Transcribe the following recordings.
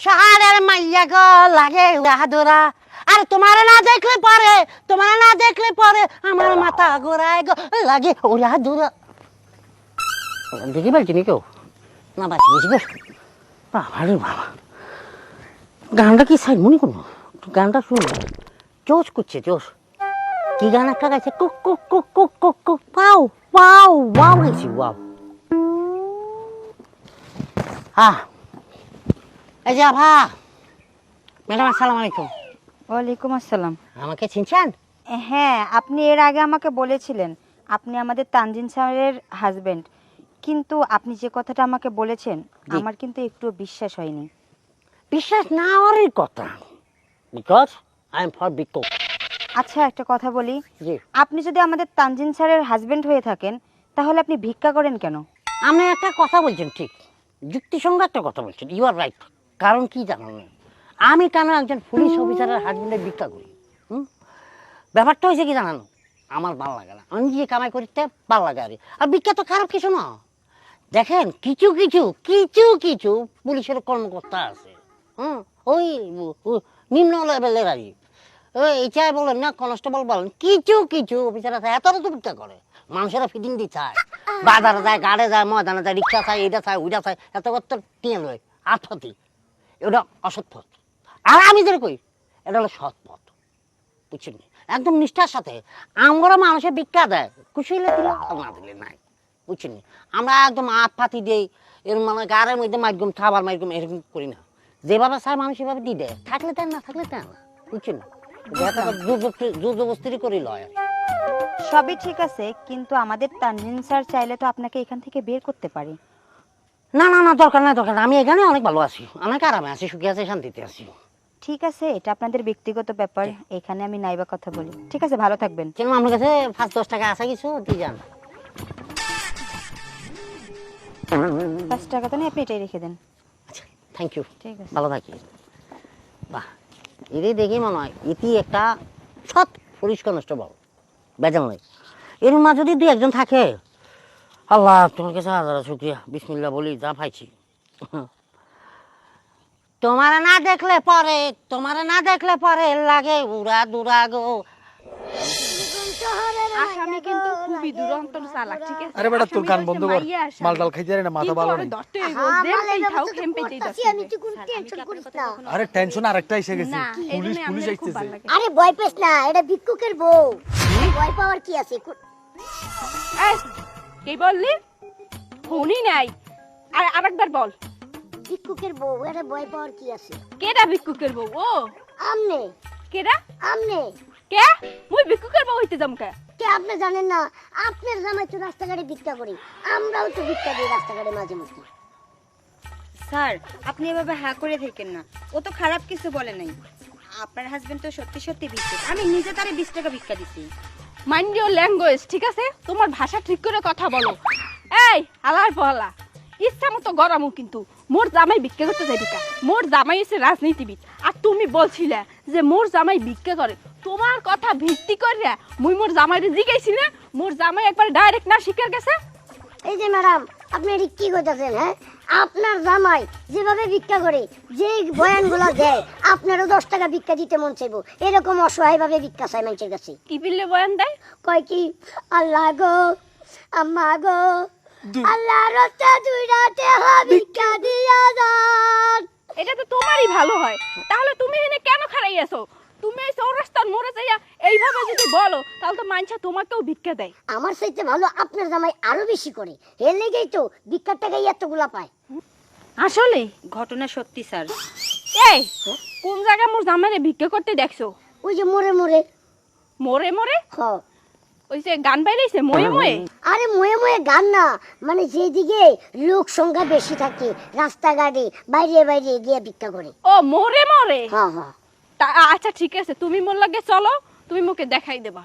শহরের মাইয়া গো, লাগে উড়াদুরা আর তোমার না দেখলে পরে, তোমার না দেখলে পরে আমার মাথা ঘোরায় গো, লাগে উড়াদুরা দেখি বলছি নি কেউ না বাঁচি গেছি গো? বাবা রে বাবা। গানটা কি সাইড মনে করব? গানটা শুন জোশ করছে, জোশ। কি গান একটা গাইছে? কুক কুক কুক কুক কুক কুক। পাও পাও ওয়াও গেছি ওয়াও। হ্যাঁ এই যে আভা। ম্যাডাম আসসালামু আলাইকুম। ওয়ালাইকুম আসসালাম। আমাকে চিনছেন? হ্যাঁ আপনি এর আগে আমাকে বলেছিলেন আপনি আমাদের তানজিন স্যারের হাজবেন্ড কিন্তু আপনি যে কথাটা আমাকে বলেছেন জি। আমার কিন্তু একটু বিশ্বাস হয়নি। বিশ্বাস না হওয়ারই কথা। বিকজ আই এম ফর বিকো আচ্ছা একটা কথা বলি। জি। আপনি যদি আমাদের তানজিন স্যারের হাজবেন্ড হয়ে থাকেন তাহলে আপনি ভিক্ষা করেন কেন? আপনি একটা কথা বলছেন ঠিক। যুক্তিসঙ্গ একটা কথা বলছেন ইউ আর রাইট কারণ কি জানান না আমি কেন একজন পুলিশ অফিসারের হাজবেন্ডের ভিক্ষা করি? হুম? ব্যাপারটা হয়েছে কি জানানো? আমার ভালো লাগে না। আমি যে কামাই করতে ভালো লাগে আর। আর ভিক্ষা তো খারাপ কিছু না। দেখেন, কিছু কিছু কিছু কিছু পুলিশের কর্মকর্তা আছে। হুম? ওই নিম্ন লেভেলের আর এইটাই বলেন না কনস্টেবল বলেন, কিছু কিছু অফিসার আছে, এত তো ভিক্ষা করে। মানুষেরা ফিটিং দি চায়। বাজারে যায় গাড়ে যায়, ময়দানে যায়, রিক্সা চায় এটা চায় ওইটা চায়, এত করতে টিয়ে লয় আত্মতি এটা অসৎ পথ। আর আমি যেটা কই এটা হলো সৎ পথ। বুঝছেন? একদম নিষ্ঠার সাথে আমরা মানুষের ভিক্ষা দেয়। খুশি হলে দিলে, না দিলে নাই। বুঝছেন? আমরা একদম আত পাতি দিই এরকম মানে গাড়ের মধ্যে মাধ্যম খাবার মাধ্যম এরকম করি না। যেভাবে চায় মানুষ সেভাবে দিয়ে দেয়। থাকলে দেন, না থাকলে দেন না। বুঝছেন? লয়। সবই ঠিক আছে, কিন্তু আমাদের তানজিন স্যার চাইলে তো আপনাকে এখান থেকে বের করতে পারে। না না না দরকার নাই দরকার নাই। আমি এখানে অনেক ভালো আছি। অনেক আরামে আছি সুখে আছি শান্তিতে আছি। ঠিক আছে এটা আপনাদের ব্যক্তিগত ব্যাপার। এখানে আমি নাইবা কথা বলি। ঠিক আছে ভালো থাকবেন। কেন আমার কাছে পাঁচ দশ টাকা আছে কিছু? দিয়ে যান। পাঁচ টাকা তো নেই আপনি এটাই রেখে দেন। আচ্ছা থ্যাংক ইউ ঠিক আছে। ভালো থাকি। বাহ এটি দেখি মনে হয় এটি একটা সৎ পুলিশ কনস্টেবল বেজাল নাই। এর মা যদি দুই একজন থাকে আল্লাহ তোমার কাছে হাজার শুক্রিয়া। বিসমিল্লা বলি যা পাইছি। তোমার না দেখলে পরে তোমার না দেখলে পরে লাগে উড়া দুরা গো। আসামি কিন্তু খুবই দুরন্তর চালাক ঠিক আছে? আরে বেটা তোর গান বন্ধ কর। মাল ডাল খাইতে না মাথা ভালো নেই। ধরতে হইব, দেখতেই থাও, খেমপেতেই ধরতে আমি হইবে। তুই টেনশন করিস না। আরে টেনশন আরেকটা এসে গেছে। পুলিশ পুলিশ আইতেছে। আরে ভয় পেস না এটা ভিক্ষুকের বউ। ভয় পাওয়ার কি আছে? এই, কি বললি? শুনি নাই। আর আরেকবার বল। ভিক্ষুকের বউ এটা ভয় পাওয়ার কি আছে? কেডা ভিক্ষুকের বউ ও? আমনে। কেডা? আমনে। কে? মুই ভিক্ষুকের বউ হইতে যাম কে? কে আপনি জানেন না? আপনার জামাই তো রাস্তাঘাটে ভিক্ষা করি আমরাও তো ভিক্ষা দিই রাস্তাঘাটে মাঝে মধ্যে। স্যার আপনি এভাবে হা করে থাকেন না। ও তো খারাপ কিছু বলে নাই। আপনার হাজবেন্ড তো সত্যি সত্যি ভিক্ষুক। আমি নিজে তারে বিশ টাকা ভিক্ষা দিছি। মাইন্ড ইউর ল্যাঙ্গুয়েজ ঠিক আছে? তোমার ভাষা ঠিক করে কথা বলো। এই আলার পহলা ইচ্ছা মতো গরমও কিন্তু। মোর জামাই বিক্রি করতে যাই ভিক্ষা। মোর জামাই হচ্ছে রাজনীতিবিদ। আর তুমি বলছিলে যে মোর জামাই বিক্রি করে। তোমার কথা ভিত্তি করে মুই মোর জামাইরে জিগাইছি না, মোর জামাই একবার ডাইরেক্ট না শিকার গেছে। এই যে ম্যাডাম আপনি এটি কি করতেছেন হ্যাঁ? আপনার জামাই যেভাবে ভিক্ষা করে যে বয়ানগুলো দেয় আপনারও দশ টাকা ভিক্ষা দিতে মন চাইব। এরকম অসহায় ভাবে ভিক্ষা চাই মানুষের কাছে। কি বিললে বয়ান দেয়? কয় কি? আল্লাহ গো আম্মা গো আল্লাহ রস্তা দুই রাতে ভিক্ষা দিয়া যান। এটা তো তোমারই ভালো হয়। তাহলে তুমি এখানে কেন খারাই আছো তুমি এই চৌরাস্তার মোড়ে যাইয়া এইভাবে যদি বলো তাহলে তো মানছা তোমাকেও ভিক্ষা দেয়। আমার চাইতে ভালো আপনার জামাই আরও বেশি করে। এর লেগেই তো ভিক্ষার টাকাই এতগুলা পায়। আসলে? ঘটনা সত্যি স্যার। এই কোন জায়গায় মোর জামাইরে ভিক্ষা করতে দেখছ? ওই যে মোরে মোরে মোরে মোরে হ। ওই যে গান বাইরেছে ময়ে ময়ে? আরে ময়ে ময়ে গান না। মানে যেদিকে লোক সংখ্যা বেশি থাকে রাস্তাঘাটে বাইরে বাইরে গিয়ে ভিক্ষা করে। ও মোরে মোরে হ্যাঁ হ্যাঁ আচ্ছা ঠিক আছে। তুমি মোর লাগে চলো তুমি মুখে দেখাই দেবা।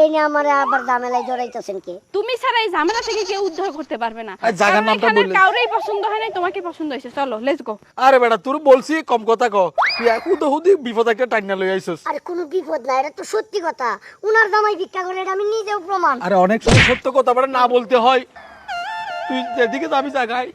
এই না আমার আবার জামেলায় জড়াইতেছেন কে? তুমি ছাড়া এই ঝামেলা থেকে কেউ উদ্ধার করতে পারবে না। জায়গার নামটা বললে। কাউরেই পছন্দ হয় নাই তোমাকে পছন্দ হয়েছে। চলো লেটস গো আরে বেটা তোর বলছি কম কথা ক। তুই হুদা হুদি বিপদ একটা টাইনা লই আইছস। আরে কোনো বিপদ না এটা তো সত্যি কথা। উনার জামাই ভিক্ষা করে এটা আমি নিজেও প্রমাণ। আরে অনেক সময় সত্য কথা না বলতে হয়। তুই যেদিকে যাবি জায়গায়